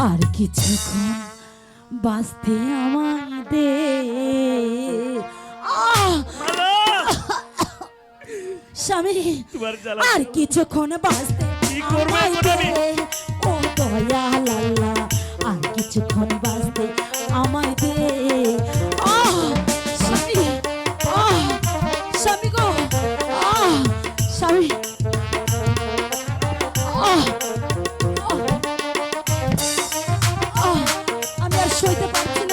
আর কিছুক্ষণ বাঁচতে আমায় দে স্বামী আর কিছুক্ষণ বাঁচতে কি করব আমি আর সইতে পারছি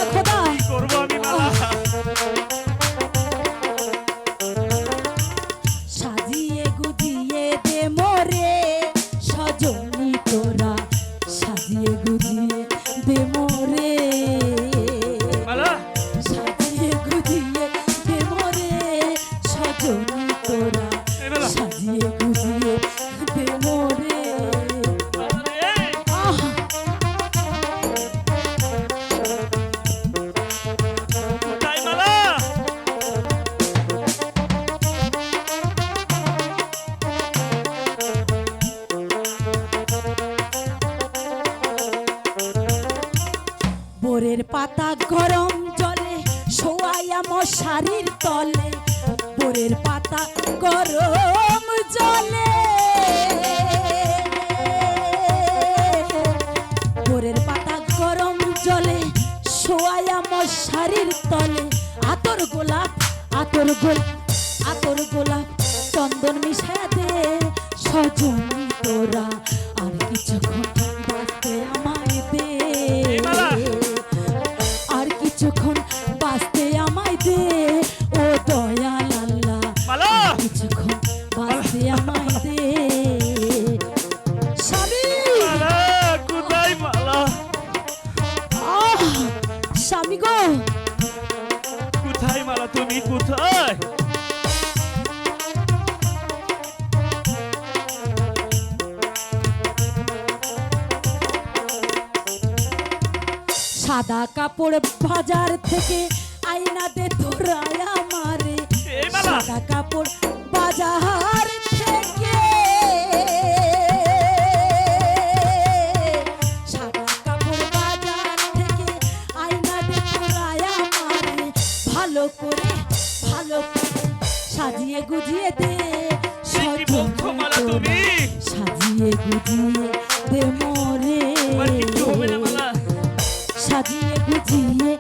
বোরের পাতা গরম জলে শোয়াইয়া মশারির তলে। বোরের পাতা গরম জলে। বোরের পাতা গরম জলে শোয়াইয়া মশারির তলে। আতর গোলাপ আতর গোলাপ আতর গোলাপ, চন্দন মিশায়া দে। সজনী তোরা, আর কিছুক্ষণ বাঁচতে আমায় মালা তুমি কোথায়? সাদা কাপড় বাজার থেকে আয়নাতে ধরায় আমারে। সাদা কাপড় বাজার সাজিয়ে গুজিয়ে দে তুমি। সাজিয়ে গুজিয়ে দে মোরে। সাজিয়ে গুজিয়ে